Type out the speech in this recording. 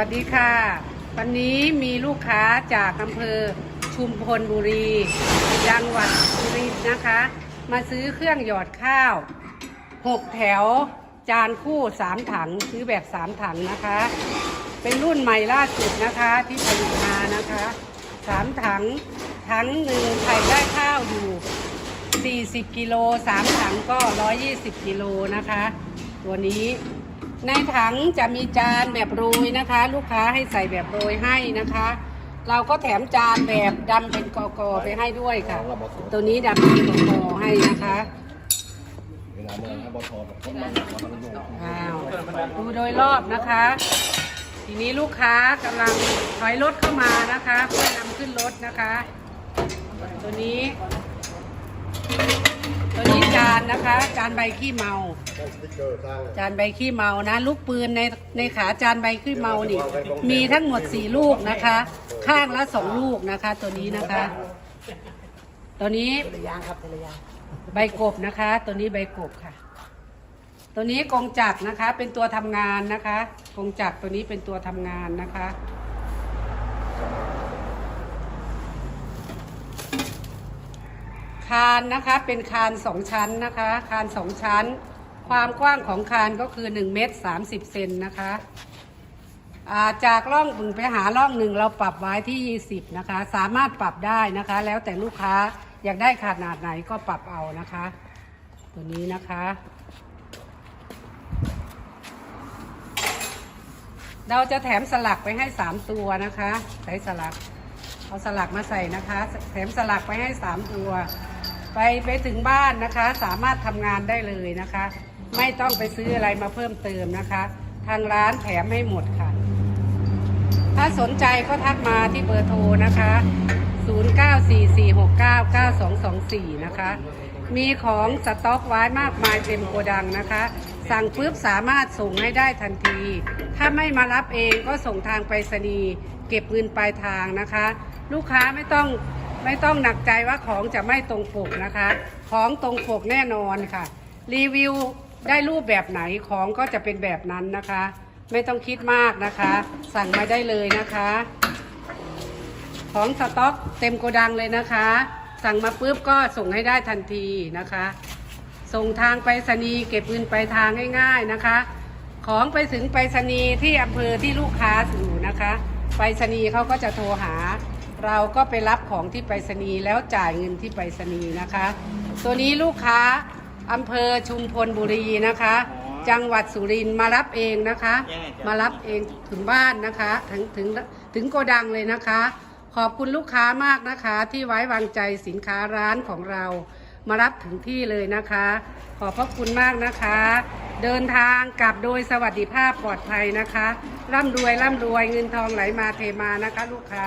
สวัสดีค่ะ วันนี้มีลูกค้าจากอำเภอชุมพลบุรีจังหวัดสุรินทร์นะคะ มาซื้อเครื่องหยอดข้าว 6 แถว จานคู่ 3 ถังซื้อแบบ 3 ถังนะคะ เป็นรุ่นใหม่ล่าสุดนะคะที่ผลิตมานะคะ 3 ถัง ถังหนึ่งใส่ได้ข้าวอยู่ 40 กิโล 3 ถังก็ 120 กิโลนะคะ ตัวนี้ ในถังจะมีจานแบบโรยนะคะ ลูกค้าให้ใส่แบบโรยให้นะคะ เราก็แถมจานแบบดำเป็นกอกอไปให้ด้วยค่ะ ตัวนี้ดำเป็นกอกอให้นะคะเวลาเมืองครับบอทอแบบต้นมันมันมันอยู่อ้าวดูโดยรอบนะคะ ทีนี้ลูกค้ากำลังถอยรถเข้ามานะคะ เพื่อนำขึ้นรถนะคะ ตัวนี้ ตัว นี้จานนะคะ จานใบขี้เมาสติ๊กเกอร์สร้างจานใบขี้เมานะ ลูกปืนในในขาจานใบขี้เมานี่มีทั้งหมดสี่ลูกนะคะ ข้างละสองลูกนะคะ ตัวนี้นะคะ ตัวนี้ใบกบนะคะ ตัวนี้ใบกบค่ะ ตัวนี้กงจักรนะคะ เป็นตัวทำงานนะคะกงจักรตัวนี้เป็นตัวทำงานนะคะ คานนะคะเป็นคานสองชั้นนะคะ คานสองชั้น ความกว้างของคานก็คือ1เมตร30เซนนะคะาจากร่องหนึ่งไปหาร่องหนึ่งเราปรับไว้ที่ 20 นะคะ สามารถปรับได้นะคะ แล้วแต่ลูกค้าอยากได้ขนาดไหนก็ปรับเอานะคะ ตัวนี้นะคะ เราจะแถมสลักไปให้ 3 ตัวนะคะ ใส่สลัก เอาสลักมาใส่นะคะ แถมสลักไปให้ 3 ตัว ไปไปถึงบ้านนะคะ สามารถทำงานได้เลยนะคะ ไม่ต้องไปซื้ออะไรมาเพิ่มเติมนะคะ ทางร้านแถมให้หมดค่ะ ถ้าสนใจก็ทักมาที่เบอร์โทรนะคะ 0944699224 นะคะ มีของสต็อกไว้มากมายเต็มโกดังนะคะ สั่งปุ๊บสามารถส่งให้ได้ทันที ถ้าไม่มารับเองก็ส่งทางไปรษณีย์เก็บเงินปลายทางนะคะ ลูกค้าไม่ต้อง ไม่ต้องหนักใจว่าของจะไม่ตรงปกนะคะ ของตรงปกแน่นอนค่ะ รีวิวได้รูปแบบไหนของก็จะเป็นแบบนั้นนะคะ ไม่ต้องคิดมากนะคะ สั่งมาได้เลยนะคะ ของสต็อกเต็มโกดังเลยนะคะ สั่งมาปุ๊บก็ส่งให้ได้ทันทีนะคะ ส่งทางไปรษณีย์เก็บเงินไปลายทางง่ายๆนะคะ ของไปถึงไปรษณีย์ที่อำเภอที่ลูกค้าอยู่นะคะ ไปรษณีย์เขาก็จะโทรหา เราก็ไปรับของที่ไปรษณีย์แล้วจ่ายเงินที่ไปรษณีย์นะคะ ตัวนี้ลูกค้าอำเภอชุมพลบุรีนะคะ จังหวัดสุรินทร์มารับเองนะคะ มารับเองถึงบ้านนะคะ ถึงถึงถึงโกดังเลยนะคะ ขอบคุณลูกค้ามากนะคะ ที่ไว้วางใจสินค้าร้านของเรา มารับถึงที่เลยนะคะ ขอบพระคุณมากนะคะ เดินทางกลับโดยสวัสดิภาพปลอดภัยนะคะ ร่ำรวยร่ำรวยเงินทองไหลมาเทมานะคะ ลูกค้า